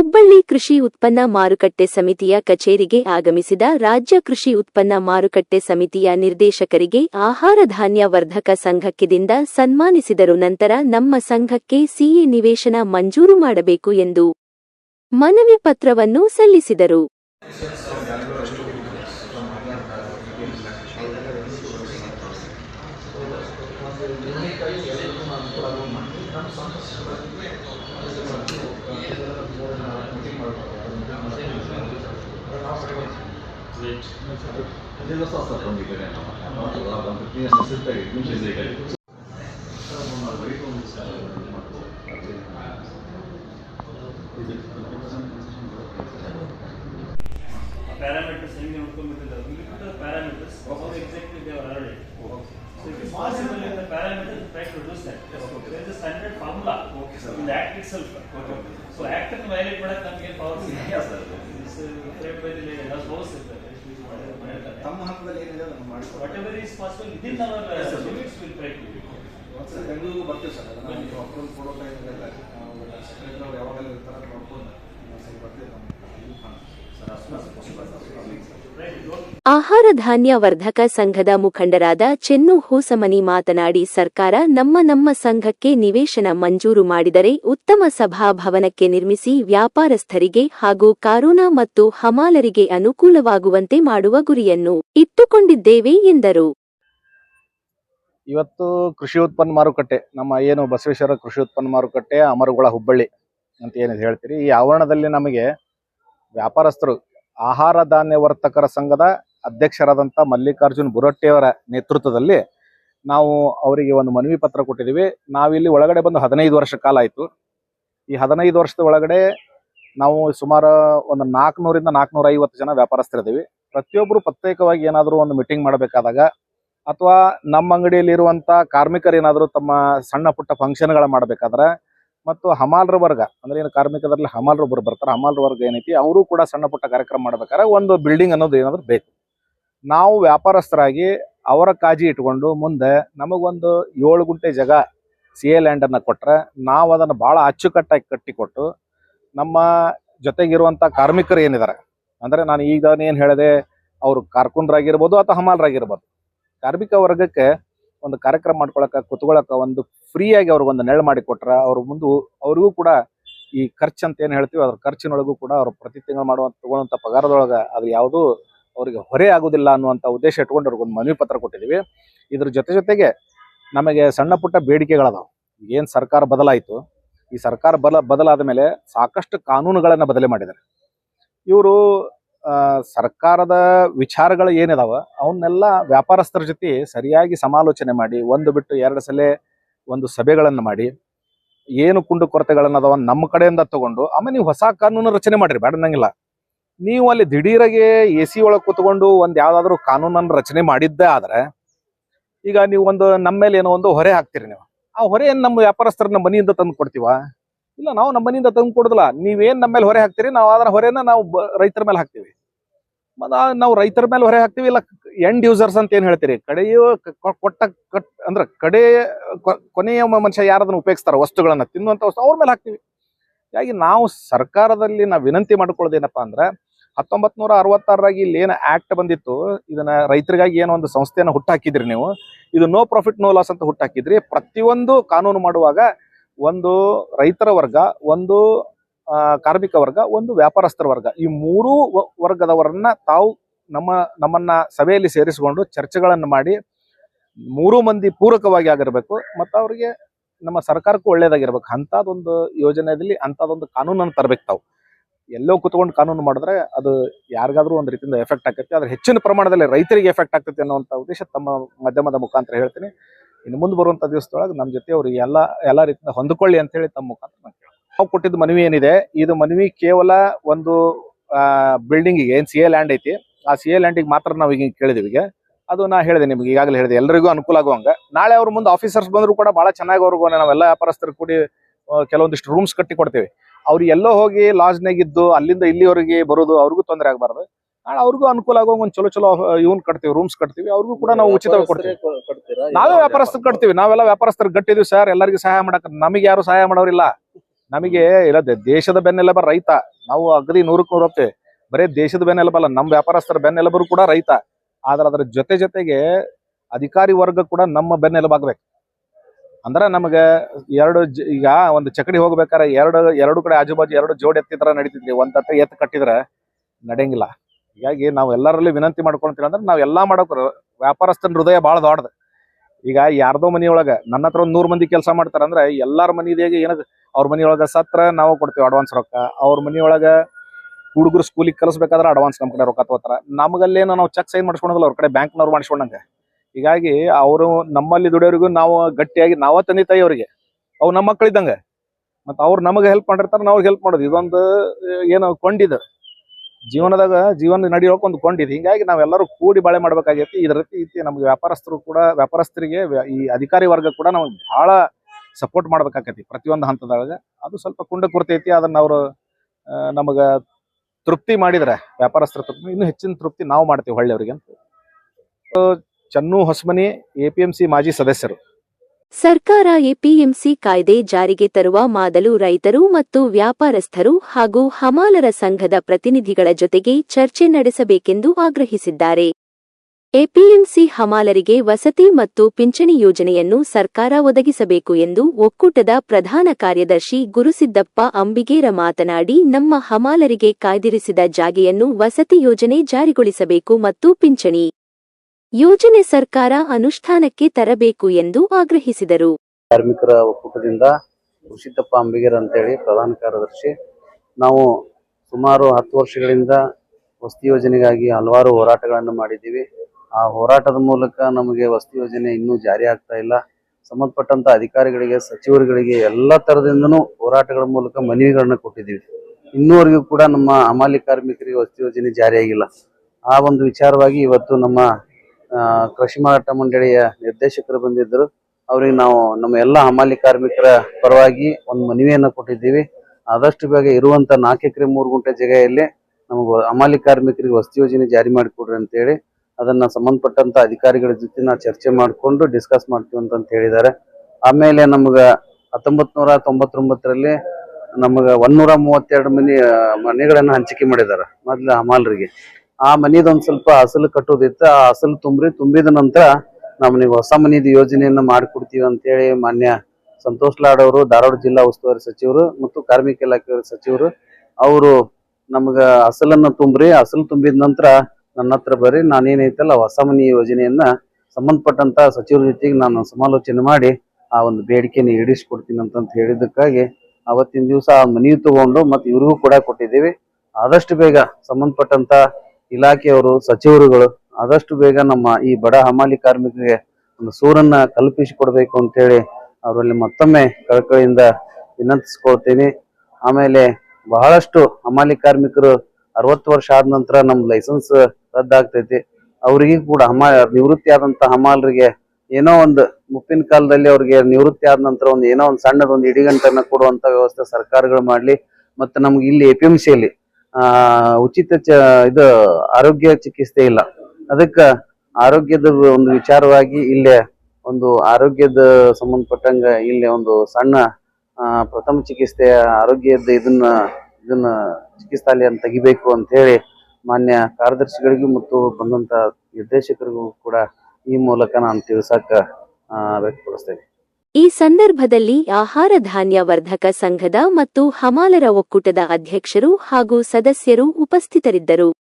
ಹುಬ್ಬಳ್ಳಿ ಕೃಷಿ ಉತ್ಪನ್ನ ಮಾರುಕಟ್ಟೆ ಸಮಿತಿಯ ಕಚೇರಿಗೆ ಆಗಮಿಸಿದ ರಾಜ್ಯ ಕೃಷಿ ಉತ್ಪನ್ನ ಮಾರುಕಟ್ಟೆ ಸಮಿತಿಯ ನಿರ್ದೇಶಕರಿಗೆ ಆಹಾರ ಧಾನ್ಯ ವರ್ಧಕ ಸಂಘಕ್ಕಿದಿಂದ ಸನ್ಮಾನಿಸಿದರು. ನಂತರ ನಮ್ಮ ಸಂಘಕ್ಕೆ ಸಿಎ ನಿವೇಶನ ಮಂಜೂರು ಮಾಡಬೇಕು ಎಂದು ಮನವಿ ಪತ್ರವನ್ನು ಸಲ್ಲಿಸಿದರು. parameters ಹೆಂಗೆ ನೋಡ್ಕೊಂಡ್ಬಿಟ್ಟಿದ್ದಾರೆ we look at the parameters how exactly they are already so if it's possible in the parameters try to reduce that there is a standard formula in the act itself so act ಅನ್ನು violate ಮಾಡಕ್ಕೆ ನಮಗೆ power this uh, framed by the laws laws ಇರ್ತದೆ ತಮ್ಮ ಹಂತದಲ್ಲಿ ಏನಿದೆ ಅದನ್ನು our uh, ಬೆಂಗಳೂರಿಗೆ ಬರ್ತೀವಿ ಸರ್ ಅದನ್ನ ಅಪ್ರೂವಲ್ ಕೊಡೋ ಟೈಮಿಗೆಲ್ಲ ಸೆಕ್ರೆಟರಿ ಅವರು ಯಾವಾಗೆಲ್ಲ ಇರ್ತಾರೆ ನೋಡ್ಕೊಂಡು ಸರಿ ಬರ್ತೀವಿ ಸರ್ ಅಷ್ಟು ಆಹಾರ ಧಾನ್ಯ ವರ್ಧಕ ಸಂಘದ ಮುಖಂಡರಾದ ಚೆನ್ನು ಹೂಸಮನಿ ಮಾತನಾಡಿ, ಸರ್ಕಾರ ನಮ್ಮ ನಮ್ಮ ಸಂಘಕ್ಕೆ ನಿವೇಶನ ಮಂಜೂರು ಮಾಡಿದರೆ ಉತ್ತಮ ಸಭಾಭವನಕ್ಕೆ ನಿರ್ಮಿಸಿ ವ್ಯಾಪಾರಸ್ಥರಿಗೆ ಹಾಗೂ ಕಾರೋನಾ ಮತ್ತು ಹಮಾಲರಿಗೆ ಅನುಕೂಲವಾಗುವಂತೆ ಮಾಡುವ ಗುರಿಯನ್ನು ಇಟ್ಟುಕೊಂಡಿದ್ದೇವೆ ಎಂದರು. ಇವತ್ತು ಕೃಷಿ ಉತ್ಪನ್ನ ಮಾರುಕಟ್ಟೆ, ನಮ್ಮ ಏನು ಬಸವೇಶ್ವರ ಕೃಷಿ ಉತ್ಪನ್ನ ಮಾರುಕಟ್ಟೆ, ಅಮರಗೊಳ ಹುಬ್ಬಳ್ಳಿ ಅಂತ ಏನಿದೆ ಹೇಳ್ತೀರಿ, ಈ ಆವರಣದಲ್ಲಿ ನಮಗೆ ವ್ಯಾಪಾರಸ್ಥರು ಆಹಾರ ಧಾನ್ಯ ವರ್ತಕರ ಸಂಘದ ಅಧ್ಯಕ್ಷರಾದಂಥ ಮಲ್ಲಿಕಾರ್ಜುನ್ ಬುರಟ್ಟಿಯವರ ನೇತೃತ್ವದಲ್ಲಿ ನಾವು ಅವರಿಗೆ ಒಂದು ಮನವಿ ಪತ್ರ ಕೊಟ್ಟಿದ್ದೀವಿ. ನಾವಿಲ್ಲಿ ಒಳಗಡೆ ಬಂದು ಹದಿನೈದು ವರ್ಷ ಕಾಲ ಆಯಿತು. ಈ ಹದಿನೈದು ವರ್ಷದ ಒಳಗಡೆ ನಾವು ಸುಮಾರು ಒಂದು ನಾಲ್ಕುನೂರಿಂದ ನಾಲ್ಕುನೂರ ಐವತ್ತು ಜನ ವ್ಯಾಪಾರಸ್ಥರಿದ್ದೀವಿ. ಪ್ರತಿಯೊಬ್ಬರು ಪ್ರತ್ಯೇಕವಾಗಿ ಏನಾದರೂ ಒಂದು ಮೀಟಿಂಗ್ ಮಾಡಬೇಕಾದಾಗ ಅಥವಾ ನಮ್ಮ ಅಂಗಡಿಯಲ್ಲಿ ಇರುವಂತ ಕಾರ್ಮಿಕರು ಏನಾದರೂ ತಮ್ಮ ಸಣ್ಣ ಪುಟ್ಟ ಫಂಕ್ಷನ್ಗಳ ಮಾಡಬೇಕಾದ್ರೆ ಮತ್ತು ಹಮಾಲ್ರ ವರ್ಗ, ಅಂದ್ರೆ ಏನು ಕಾರ್ಮಿಕರಲ್ಲಿ ಹಮಾಲ್ರ ಒಬ್ಬರು ಬರ್ತಾರೆ, ಹಮಾಲ್ರ ವರ್ಗ ಏನೈತಿ, ಅವರು ಕೂಡ ಸಣ್ಣ ಪುಟ್ಟ ಕಾರ್ಯಕ್ರಮ ಮಾಡ್ಬೇಕಾದ್ರೆ ಒಂದು ಬಿಲ್ಡಿಂಗ್ ಅನ್ನೋದು ಏನಾದ್ರು ಬೇಕು. ನಾವು ವ್ಯಾಪಾರಸ್ಥರಾಗಿ ಅವರ ಕಾಜಿ ಇಟ್ಕೊಂಡು ಮುಂದೆ ನಮಗೊಂದು ಏಳು ಗುಂಟೆ ಜಾಗ ಸಿ ಎ ಅನ್ನ ಕೊಟ್ರೆ ನಾವು ಅದನ್ನು ಬಹಳ ಅಚ್ಚುಕಟ್ಟಾಗಿ ಕಟ್ಟಿಕೊಟ್ಟು ನಮ್ಮ ಜೊತೆಗಿರುವಂಥ ಕಾರ್ಮಿಕರು ಏನಿದ್ದಾರೆ ಅಂದ್ರೆ ನಾನು ಈಗ ಏನು ಹೇಳಿದೆ ಅವರು ಕಾರ್ಕುನರಾಗಿರ್ಬೋದು ಅಥವಾ ಹಮಾಲ್ರಾಗಿರ್ಬೋದು. ಕಾರ್ಮಿಕ ವರ್ಗಕ್ಕೆ ಒಂದು ಕಾರ್ಯಕ್ರಮ ಮಾಡ್ಕೊಳಕ, ಕುತ್ಕೊಳಕ ಒಂದು ಫ್ರೀ ಆಗಿ ಅವ್ರಿಗೊಂದು ನೆರಳು ಮಾಡಿ ಕೊಟ್ರ, ಅವ್ರ ಮುಂದೆ ಅವ್ರಿಗೂ ಕೂಡ ಈ ಖರ್ಚು ಅಂತ ಏನು ಹೇಳ್ತೀವಿ ಅದ್ರ ಖರ್ಚಿನೊಳಗೂ ಕೂಡ ಅವ್ರು ಪ್ರತಿ ತಿಂಗಳು ಮಾಡುವಂತ, ತಗೊಳ್ಳುವಂತ ಪಗಾರದೊಳಗ ಅದು ಯಾವುದೂ ಅವರಿಗೆ ಹೊರೆ ಆಗುದಿಲ್ಲ ಅನ್ನುವಂತ ಉದ್ದೇಶ ಇಟ್ಕೊಂಡು ಅವ್ರಿಗೊಂದು ಮನವಿ ಪತ್ರ ಕೊಟ್ಟಿದ್ದೀವಿ ಇದ್ರ ಜೊತೆ ಜೊತೆಗೆ ನಮಗೆ ಸಣ್ಣ ಪುಟ್ಟ ಬೇಡಿಕೆಗಳದಾವೆ. ಏನ್ ಸರ್ಕಾರ ಬದಲಾಯಿತು. ಈ ಸರ್ಕಾರ ಬದಲಾದ ಮೇಲೆ ಸಾಕಷ್ಟು ಕಾನೂನುಗಳನ್ನ ಬದಲಿ ಮಾಡಿದ್ದಾರೆ. ಇವರು ಸರ್ಕಾರದ ವಿಚಾರಗಳು ಏನಿದಾವ, ಅವನ್ನೆಲ್ಲ ವ್ಯಾಪಾರಸ್ಥರ ಜೊತೆ ಸರಿಯಾಗಿ ಸಮಾಲೋಚನೆ ಮಾಡಿ, ಒಂದು ಬಿಟ್ಟು ಎರಡು ಸಲ ಒಂದು ಸಭೆಗಳನ್ನು ಮಾಡಿ, ಏನು ಕುಂಡು ಕೊರತೆಗಳನ್ನ ಅದಾವ ನಮ್ಮ ಕಡೆಯಿಂದ ತಗೊಂಡು, ಆಮೇಲೆ ನೀವು ಹೊಸ ಕಾನೂನು ರಚನೆ ಮಾಡಿರಿ ಬೇಡ ನಂಗಿಲ್ಲ ನೀವು ಅಲ್ಲಿ ದಿಢೀರಾಗೆ ಎ ಸಿ ಒಳಗೆ ಕೂತ್ಕೊಂಡು ಒಂದು ಯಾವ್ದಾದ್ರು ಕಾನೂನನ್ನು ರಚನೆ ಮಾಡಿದ್ದೇ ಆದ್ರೆ, ಈಗ ನೀವು ಒಂದು ನಮ್ಮ ಮೇಲೆ ಏನೋ ಒಂದು ಹೊರೆ ಹಾಕ್ತೀರಿ ನೀವು. ಆ ಹೊರೆಯನ್ನು ನಮ್ಮ ವ್ಯಾಪಾರಸ್ಥರನ್ನ ಮನೆಯಿಂದ ತಂದು ಕೊಡ್ತೀವ? ಇಲ್ಲ, ನಾವು ನಮ್ಮನಿಂದ ತಂದು ಕೊಡೋದಿಲ್ಲ. ನೀವೇನ್ ನಮ್ಮ ಮೇಲೆ ಹೊರೆ ಹಾಕ್ತೀರಿ, ನಾವು ಅದರ ಹೊರೆನ ನಾವು ರೈತರ ಮೇಲೆ ಹಾಕ್ತೀವಿ. ನಾವು ರೈತರ ಮೇಲೆ ಹೊರೆ ಹಾಕ್ತಿವಿ, ಇಲ್ಲ ಎಂಡ್ ಯೂಸರ್ಸ್ ಅಂತ ಏನ್ ಹೇಳ್ತೀರಿ? ಕಡೆಯ ಕೊಟ್ಟ ಕಟ್, ಅಂದ್ರೆ ಕಡೆ ಕೊನೆಯ ಮನುಷ್ಯ ಯಾರದನ್ನ ಉಪಯೋಗಿಸ್ತಾರ, ವಸ್ತುಗಳನ್ನ ತಿನ್ನುವಂತ ವಸ್ತು ಅವ್ರ ಮೇಲೆ ಹಾಕ್ತಿವಿ. ಹೀಗಾಗಿ ನಾವು ಸರ್ಕಾರದಲ್ಲಿ ನಾವು ವಿನಂತಿ ಮಾಡ್ಕೊಳ್ಳೋದೇನಪ್ಪಾ ಅಂದ್ರೆ ಹತ್ತೊಂಬತ್ ನೂರ ಅರವತ್ತಾರರಾಗಿ ಇಲ್ಲಿ ಏನು ಆಕ್ಟ್ ಬಂದಿತ್ತು, ಇದನ್ನ ರೈತರಿಗಾಗಿ ಏನೋ ಒಂದು ಸಂಸ್ಥೆಯನ್ನ ಹುಟ್ಟಾಕಿದ್ರಿ ನೀವು, ಇದು ನೋ ಪ್ರಾಫಿಟ್ ನೋ ಲಾಸ್ ಅಂತ ಹುಟ್ಟಾಕಿದ್ರಿ. ಪ್ರತಿಯೊಂದು ಕಾನೂನು ಮಾಡುವಾಗ ಒಂದು ರೈತರ ವರ್ಗ, ಒಂದು ಕಾರ್ಮಿಕ ವರ್ಗ, ಒಂದು ವ್ಯಾಪಾರಸ್ಥರ ವರ್ಗ. ಈ ಮೂರೂ ವರ್ಗದವರನ್ನ ತಾವು ನಮ್ಮ, ನಮ್ಮನ್ನ ಸಭೆಯಲ್ಲಿ ಸೇರಿಸಿಕೊಂಡು ಚರ್ಚೆಗಳನ್ನು ಮಾಡಿ ಮೂರು ಮಂದಿ ಪೂರಕವಾಗಿ ಆಗಿರಬೇಕು ಮತ್ತು ಅವರಿಗೆ ನಮ್ಮ ಸರ್ಕಾರಕ್ಕೂ ಒಳ್ಳೇದಾಗಿರ್ಬೇಕು. ಅಂಥದ್ದೊಂದು ಯೋಜನೆಯಲ್ಲಿ ಅಂಥದ್ದೊಂದು ಕಾನೂನನ್ನು ತರಬೇಕು ತಾವು. ಎಲ್ಲೋ ಕುತ್ಕೊಂಡು ಕಾನೂನು ಮಾಡಿದ್ರೆ ಅದು ಯಾರಿಗಾದ್ರೂ ಒಂದು ರೀತಿಯಿಂದ ಎಫೆಕ್ಟ್ ಆಗ್ತೈತಿ. ಆದ್ರೆ ಹೆಚ್ಚಿನ ಪ್ರಮಾಣದಲ್ಲಿ ರೈತರಿಗೆ ಎಫೆಕ್ಟ್ ಆಗ್ತೈತಿ ಅನ್ನುವಂಥ ಉದ್ದೇಶ ತಮ್ಮ ಮಾಧ್ಯಮದ ಮುಖಾಂತರ ಹೇಳ್ತೀನಿ. ಇನ್ನು ಮುಂದೆ ಬರುವಂತ ದಿವಸದೊಳಗೆ ನಮ್ಮ ಜೊತೆ ಅವ್ರಿಗೆ ಎಲ್ಲ ಎಲ್ಲ ರೀತಿಯಿಂದ ಹೊಂದಿಕೊಳ್ಳಿ ಅಂತ ಹೇಳಿ ತಮ್ಮ ಮುಖಾಂತರ. ನಾವು ಕೊಟ್ಟಿದ್ದ ಮನವಿ ಏನಿದೆ, ಇದು ಮನವಿ ಕೇವಲ ಒಂದು ಬಿಲ್ಡಿಂಗಿಗೆ ಏನ್ ಸಿ ಎ ಲ್ಯಾಂಡ್ ಐತಿ, ಆ ಸಿ ಎ ಲ್ಯಾಂಡಿಗೆ ಮಾತ್ರ ನಾವು ಈಗ ಕೇಳಿದ್ವಿ ಅದು ನಾ ಹೇಳಿದೆ ನಿಮ್ಗೆ, ಈಗಾಗಲೇ ಹೇಳಿದೆ ಎಲ್ಲರಿಗೂ ಅನುಕೂಲ ಆಗುವಂಗ. ನಾಳೆ ಅವ್ರ ಮುಂದೆ ಆಫೀಸರ್ಸ್ ಬಂದ್ರು ಕೂಡ ಬಹಳ ಚೆನ್ನಾಗಿ ಅವ್ರಿಗೂ ನಾವೆಲ್ಲ ವ್ಯಾಪಾರಸ್ಥರು ಕೂಡಿ ಕೆಲವೊಂದಿಷ್ಟು ರೂಮ್ಸ್ ಕಟ್ಟಿ ಕೊಡ್ತೇವೆ. ಅವ್ರು ಎಲ್ಲೋ ಹೋಗಿ ಲಾಜ್ನಾಗಿದ್ದು ಅಲ್ಲಿಂದ ಇಲ್ಲಿವರೆಗೆ ಬರೋದು ಅವ್ರಿಗೂ ತೊಂದರೆ ಆಗಬಾರ್ದು. ನಾಳೆ ಅವ್ರಿಗೂ ಅನುಕೂಲ ಆಗೋ ಒಂದು ಚಲೋ ಚಲೋ ಇವನ್ ಕಟ್ತೀವಿ ರೂಮ್ಸ್ ಕಟ್ತೀವಿ ಅವ್ರಿಗೂ ಕೂಡ ನಾವು ಉಚಿತವಾಗಿ ಕೊಡ್ತೀವಿ. ನಾವೇ ವ್ಯಾಪಾರಸ್ಥರು ಕಟ್ತೀವಿ ನಾವೆಲ್ಲ ವ್ಯಾಪಾರಸ್ಥರು ಗಟ್ಟಿದೀವಿ ಸರ್ ಎಲ್ಲರಿಗೂ ಸಹಾಯ ಮಾಡಕ್ ನಮಗೆ ಯಾರು ಸಹಾಯ ಮಾಡೋರಿಲ್ಲ. ನಮಗೆ ಇಲ್ಲ ದೇಶದ ಬರ ರೈತ. ನಾವು ಅಗದಿ ನೂರಕ್ಕೆ ನೂರು ಹೋಗ್ತೇವೆ. ಬರೀ ದೇಶದ ಬೆನ್ನೆಲುಬಲ್ಲ ನಮ್ಮ ವ್ಯಾಪಾರಸ್ಥರ ಬೆನ್ನೆಲ್ಲಬರು ಕೂಡ ರೈತ. ಆದ್ರೆ ಅದರ ಜೊತೆ ಜೊತೆಗೆ ಅಧಿಕಾರಿ ವರ್ಗ ಕೂಡ ನಮ್ಮ ಬೆನ್ನೆಲುಬಾಗ್ಬೇಕು ಅಂದ್ರೆ ನಮಗೆ ಎರಡು ಈಗ ಒಂದು ಚಕಡಿ ಹೋಗ್ಬೇಕಾರೆ ಎರಡು ಎರಡು ಕಡೆ ಆಜು ಬಾಜು ಎರಡು ಜೋಡಿ ಎತ್ತಿದ್ರ ನಡೀತಿದ್ವಿ ಒಂದ್ ಎತ್ತು ಕಟ್ಟಿದ್ರೆ ನಡೆಯಂಗಿಲ್ಲ. ಹೀಗಾಗಿ ನಾವು ಎಲ್ಲರಲ್ಲಿ ವಿನಂತಿ ಮಾಡ್ಕೊಂತೀವಿ ಅಂದ್ರೆ ನಾವು ಎಲ್ಲಾ ಮಾಡೋಕ್ರು ವ್ಯಾಪಾರಸ್ಥನ ಹೃದಯ ಭಾಳ ದೊಡ್ಡದು. ಈಗ ಯಾರ್ದೋ ಮನೆಯೊಳಗೆ ನನ್ನ ಹತ್ರ ಒಂದ್ ನೂರ್ ಮಂದಿ ಕೆಲಸ ಮಾಡ್ತಾರ ಅಂದ್ರೆ ಎಲ್ಲಾರ ಏನದು ಅವ್ರ ಮನೆಯೊಳಗೆ ಸತ್ರ ನಾವು ಕೊಡ್ತೀವಿ ಅಡ್ವಾನ್ಸ್ ರೊಕ್ಕ. ಅವ್ರ ಮನೆಯೊಳಗೆ ಹುಡುಗರು ಸ್ಕೂಲಿಗೆ ಕಲಿಸ್ಬೇಕಾದ್ರೆ ಅಡ್ವಾನ್ಸ್ ನಮ್ ಕಡೆ ರೊಕ್ಕ ತಗೋತಾರ. ನಮಗಲ್ಲೇನೋ ನಾವು ಚೆಕ್ ಸೈನ್ ಮಾಡಿಸ್ಕೊಳಂಗಿಲ್ಲ ಅವ್ರ ಕಡೆ ಬ್ಯಾಂಕ್ನವ್ರು ಮಾಡಿಸ್ಕೊಂಡಂಗ. ಹೀಗಾಗಿ ಅವರು ನಮ್ಮಲ್ಲಿ ದುಡಿಯೋರಿಗೂ ನಾವು ಗಟ್ಟಿಯಾಗಿ, ನಾವ ತಂದೆ ತಾಯಿ ಅವ್ರಿಗೆ, ಅವು ನಮ್ಮ ಮಕ್ಕಳಿದ್ದಂಗ ಮತ್ತ ಅವ್ರು ನಮಗೆ ಹೆಲ್ಪ್ ಮಾಡಿರ್ತಾರ, ನಾವು ಹೆಲ್ಪ್ ಮಾಡೋದು. ಇದೊಂದು ಏನು ಕೊಂಡಿದ್ದು ಜೀವನದಾಗ ಜೀವನ ನಡೆಯೋಕೆ ಒಂದು ಕೊಂಡಿದೆ ಹಿಂಗಾಗಿ ನಾವೆಲ್ಲರೂ ಕೂಡಿ ಬಾಳೆ ಮಾಡ್ಬೇಕಾಗೈತಿ. ಇದ್ರ ರೀತಿ ನಮ್ಗೆ ವ್ಯಾಪಾರಸ್ಥರು ಕೂಡ, ವ್ಯಾಪಾರಸ್ಥರಿಗೆ ಈ ಅಧಿಕಾರಿ ವರ್ಗ ಕೂಡ ನಮಗೆ ಬಹಳ ಸಪೋರ್ಟ್ ಮಾಡ್ಬೇಕಾಕತಿ ಪ್ರತಿಯೊಂದು ಹಂತದೊಳಗೆ. ಅದು ಸ್ವಲ್ಪ ಕುಂಡ ಕುರ್ತೈತಿ ಅದನ್ನ ಅವರು ನಮಗ ತೃಪ್ತಿ ಮಾಡಿದ್ರೆ, ವ್ಯಾಪಾರಸ್ಥರ ತೃಪ್ತಿ, ಇನ್ನೂ ಹೆಚ್ಚಿನ ತೃಪ್ತಿ ನಾವು ಮಾಡ್ತೀವಿ ಹೊಳ್ಳೆಯವರಿಗೆ ಅಂತ. ಚನ್ನು ಹೊಸಮನಿ, ಎ ಮಾಜಿ ಸದಸ್ಯರು. ಸರ್ಕಾರ ಎಪಿಎಂಸಿ ಕಾಯ್ದೆ ಜಾರಿಗೆ ತರುವ ಮಾದಲು ರೈತರು ಮತ್ತು ವ್ಯಾಪಾರಸ್ಥರು ಹಾಗೂ ಹಮಾಲರ ಸಂಘದ ಪ್ರತಿನಿಧಿಗಳ ಜೊತೆಗೆ ಚರ್ಚೆ ನಡೆಸಬೇಕೆಂದು ಆಗ್ರಹಿಸಿದ್ದಾರೆ. ಎಪಿಎಂಸಿ ಹಮಾಲರಿಗೆ ವಸತಿ ಮತ್ತು ಪಿಂಚಣಿ ಯೋಜನೆಯನ್ನು ಸರ್ಕಾರ ಒದಗಿಸಬೇಕು ಎಂದು ಒಕ್ಕೂಟದ ಪ್ರಧಾನ ಕಾರ್ಯದರ್ಶಿ ಗುರುಸಿದ್ದಪ್ಪ ಅಂಬಿಗೇರ ಮಾತನಾಡಿ, ನಮ್ಮ ಹಮಾಲರಿಗೆ ಕಾಯ್ದಿರಿಸಿದ ಜಾಗೆಯನ್ನು ವಸತಿ ಯೋಜನೆ ಜಾರಿಗೊಳಿಸಬೇಕು ಮತ್ತು ಪಿಂಚಣಿ ಯೋಜನೆ ಸರ್ಕಾರ ಅನುಷ್ಠಾನಕ್ಕೆ ತರಬೇಕು ಎಂದು ಆಗ್ರಹಿಸಿದರು. ಕಾರ್ಮಿಕರ ಒಕ್ಕೂಟದಿಂದ ಋಷಿತಪ್ಪ ಅಂತ ಅಂತೇಳಿ ಪ್ರಧಾನ ಕಾರ್ಯದರ್ಶಿ, ನಾವು ಸುಮಾರು ಹತ್ತು ವರ್ಷಗಳಿಂದ ವಸತಿ ಯೋಜನೆಗಾಗಿ ಹಲವಾರು ಹೋರಾಟಗಳನ್ನು ಮಾಡಿದ್ದೀವಿ. ಆ ಹೋರಾಟದ ಮೂಲಕ ನಮಗೆ ವಸತಿ ಯೋಜನೆ ಇನ್ನೂ ಜಾರಿ ಆಗ್ತಾ ಇಲ್ಲ. ಸಂಬಂಧಪಟ್ಟಂತ ಅಧಿಕಾರಿಗಳಿಗೆ, ಸಚಿವರುಗಳಿಗೆ ಎಲ್ಲ ತರದಿಂದನೂ ಹೋರಾಟಗಳ ಮೂಲಕ ಮನವಿಗಳನ್ನ ಕೊಟ್ಟಿದ್ದೀವಿ. ಇನ್ನೂವರೆಗೂ ಕೂಡ ನಮ್ಮ ಅಮಾಲಿ ಕಾರ್ಮಿಕರಿಗೆ ವಸತಿ ಯೋಜನೆ ಜಾರಿಯಾಗಿಲ್ಲ. ಆ ಒಂದು ವಿಚಾರವಾಗಿ ಇವತ್ತು ನಮ್ಮ ಕೃಷಿ ಮಾರಾಟ ಮಂಡಳಿಯ ನಿರ್ದೇಶಕರು ಬಂದಿದ್ದರು. ಅವ್ರಿಗೆ ನಾವು ನಮ್ಮ ಎಲ್ಲ ಹಮಾಲಿ ಕಾರ್ಮಿಕರ ಪರವಾಗಿ ಒಂದು ಮನವಿಯನ್ನ ಕೊಟ್ಟಿದ್ದೀವಿ. ಆದಷ್ಟು ಬೇಗ ಇರುವಂತ ನಾಲ್ಕು ಎಕರೆ, ಮೂರು ಗುಂಟೆ ಜಾಗೆಯಲ್ಲಿ ನಮಗೆ ಹಮಾಲಿ ಕಾರ್ಮಿಕರಿಗೆ ವಸತಿ ಯೋಜನೆ ಜಾರಿ ಮಾಡಿಕೊಡ್ರಿ ಅಂತೇಳಿ ಅದನ್ನ ಸಂಬಂಧಪಟ್ಟಂತ ಅಧಿಕಾರಿಗಳ ಜೊತೆ ನಾವು ಚರ್ಚೆ ಮಾಡಿಕೊಂಡು ಡಿಸ್ಕಸ್ ಮಾಡ್ತೀವಿ ಅಂತ ಹೇಳಿದ್ದಾರೆ. ಆಮೇಲೆ ನಮಗೆ ಹತ್ತೊಂಬತ್ ನೂರ ತೊಂಬತ್ತೊಂಬತ್ತರಲ್ಲಿ ನಮಗ ಒಂದೂರ ಮೂವತ್ತೆರಡು ಮನೆ, ಮನೆಗಳನ್ನ ಹಂಚಿಕೆ ಮಾಡಿದ್ದಾರೆ ಮೊದ್ಲು ಹಮಾಲರಿಗೆ. ಆ ಮನಿದೊಂದ್ ಸ್ವಲ್ಪ ಹಸಲು ಕಟ್ಟೋದಿತ್ತು. ಆ ಹಸಲು ತುಂಬ್ರಿ, ತುಂಬಿದ ನಂತರ ನಾವು ನೀವು ಹೊಸ ಮನಿದ ಯೋಜನೆಯನ್ನ ಮಾಡಿಕೊಡ್ತೀವಿ ಅಂತೇಳಿ ಮಾನ್ಯ ಸಂತೋಷ್ ಲಾಡ್ ಅವರು, ಧಾರವಾಡ ಜಿಲ್ಲಾ ಉಸ್ತುವಾರಿ ಸಚಿವರು ಮತ್ತು ಕಾರ್ಮಿಕ ಇಲಾಖೆಯ ಸಚಿವರು. ಅವರು ನಮ್ಗ ಅಸಲನ್ನ ತುಂಬ್ರಿ, ಹಸಲು ತುಂಬಿದ ನಂತರ ನನ್ನ ಹತ್ರ ಬರ್ರಿ, ನಾನೇನೈತಲ್ಲ ಹೊಸ ಮನಿ ಯೋಜನೆಯನ್ನ ಸಂಬಂಧಪಟ್ಟಂತ ಸಚಿವರ ಜೊತೆಗೆ ನಾನು ಸಮಾಲೋಚನೆ ಮಾಡಿ ಆ ಒಂದು ಬೇಡಿಕೆನ ಈಡೇರಿಸ್ಕೊಡ್ತೀನಿ ಅಂತಂತ ಹೇಳಿದ್ದಕ್ಕಾಗಿ ಅವತ್ತಿನ ದಿವಸ ಆ ಮನಿ ತಗೊಂಡು ಮತ್ತೆ ಇವ್ರಿಗೂ ಕೂಡ ಕೊಟ್ಟಿದ್ದೀವಿ. ಆದಷ್ಟು ಬೇಗ ಸಂಬಂಧಪಟ್ಟಂತ ಇಲಾಖೆಯವರು, ಸಚಿವರುಗಳು ಆದಷ್ಟು ಬೇಗ ನಮ್ಮ ಈ ಬಡ ಹಮಾಲಿ ಕಾರ್ಮಿಕರಿಗೆ ಒಂದು ಸೂರನ್ನ ಕೊಡ್ಬೇಕು ಅಂತೇಳಿ ಅವರಲ್ಲಿ ಮತ್ತೊಮ್ಮೆ ಕಳಕಳಿಯಿಂದ ವಿನಂತಿಸ್ಕೊಳ್ತೀನಿ. ಆಮೇಲೆ ಬಹಳಷ್ಟು ಹಮಾಲಿ ಕಾರ್ಮಿಕರು ಅರವತ್ತು ವರ್ಷ ಆದ ನಂತರ ನಮ್ಮ ಲೈಸೆನ್ಸ್ ರದ್ದಾಗ್ತೈತಿ. ಅವರಿಗೆ ಕೂಡ ಹಮಾ ನಿವೃತ್ತಿ ಆದಂತ ಹಮಾಲರಿಗೆ ಏನೋ ಒಂದು ಮುಪ್ಪಿನ ಕಾಲದಲ್ಲಿ ಅವ್ರಿಗೆ ನಿವೃತ್ತಿ ಆದ ನಂತರ ಒಂದು ಏನೋ ಒಂದು ಸಣ್ಣದೊಂದು ಇಡಿಗಂಟನ್ನು ಕೊಡುವಂತ ವ್ಯವಸ್ಥೆ ಸರ್ಕಾರಗಳು ಮಾಡ್ಲಿ. ಮತ್ತೆ ನಮ್ಗೆ ಇಲ್ಲಿ ಎ ಪಿ ಎಂ ಸಿಯಲ್ಲಿ ಉಚಿತ ಚ, ಇದು ಆರೋಗ್ಯ ಚಿಕಿತ್ಸೆ ಇಲ್ಲ. ಅದಕ್ಕ ಆರೋಗ್ಯದ ಒಂದು ವಿಚಾರವಾಗಿ ಇಲ್ಲೇ ಒಂದು ಆರೋಗ್ಯದ ಸಂಬಂಧಪಟ್ಟಂಗ ಇಲ್ಲಿ ಒಂದು ಸಣ್ಣ ಪ್ರಥಮ ಚಿಕಿತ್ಸೆ, ಆರೋಗ್ಯದ ಇದನ್ನ ಇದನ್ನ ಚಿಕಿತ್ಸಾಲಯನ್ನ ತೆಗಿಬೇಕು ಅಂತ ಹೇಳಿ ಮಾನ್ಯ ಕಾರ್ಯದರ್ಶಿಗಳಿಗೂ ಮತ್ತು ಬಂದಂತ ನಿರ್ದೇಶಕರಿಗೂ ಕೂಡ ಈ ಮೂಲಕ ನಾನು ತಿಳಿಸಕ್ಕೆ ವ್ಯಕ್ತಪಡಿಸ್ತೇನೆ ಈ ಸಂದರ್ಭದಲ್ಲಿ ಆಹಾರ ಧಾನ್ಯ ವರ್ಧಕ ಸಂಘದ ಮತ್ತು ಹಮಾಲರ ಒಕ್ಕೂಟದ ಅಧ್ಯಕ್ಷರು ಹಾಗೂ ಸದಸ್ಯರು ಉಪಸ್ಥಿತರಿದ್ದರು.